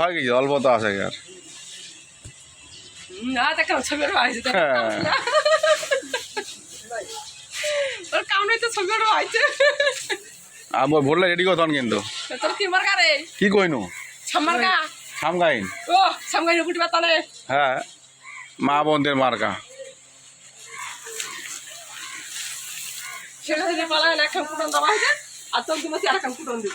হয় কি অল্প তো আসে আর? না আইছে হ্যাঁ। তো আইছে। আর বই ভরলে রেডি করতন কিন্তু। তোর কি মার্কা রে? কি কইনু? ছামার্কা সামগাইন ও সামগাই গুটি বাতালে হ্যাঁ মা বোনদের মার্কা। সেটা থেকে পালায় না এখন কুটন দেওয়া হয়েছে আর তোর দিবস আর এখন কুটন দিব।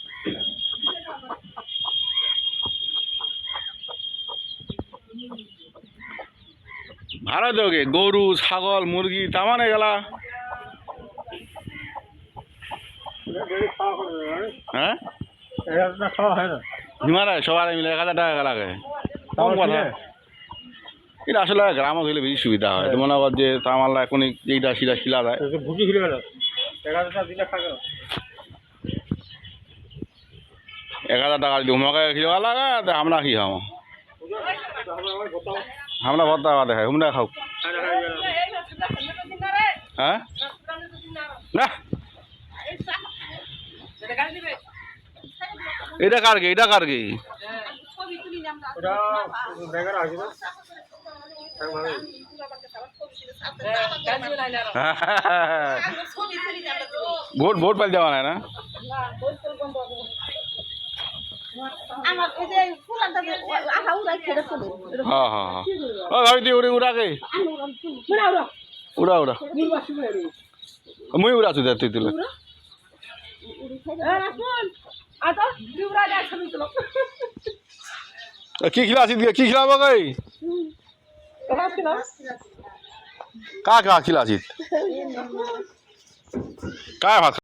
ভাড়া দেওগে গরু ছাগল মুরগি তামানে গেলা। হ্যাঁ? সবার মিলে এক হাজার টাকা লাগে কম কথা? এটা আসলে গ্রামত হইলে বেশি সুবিধা হয়। তো মনে কর যে তামাল্লা এখন এইটা সিটা শিলা দেয়। ভুকি খেলে গেল। এগারোটা দিলে খাবে। এক হাজার টাকা যদি হুমকে খিলা লাগে তো আমরা কি খাব? আমরা ভর্তা খাওয়া খাই হুমরা খাও হ্যাঁ না এটা কার কি এটা কার কি ওটা বেগার আসবে ভোট ভোট পাইতে যাওয়া নাই না আমার উড়ে উড়া কে মুই উড়া। তুই তুই তুলে। কি খিলা আছিস কি খিলাবো কই কা কা খিলা আছিস? কায় ভাত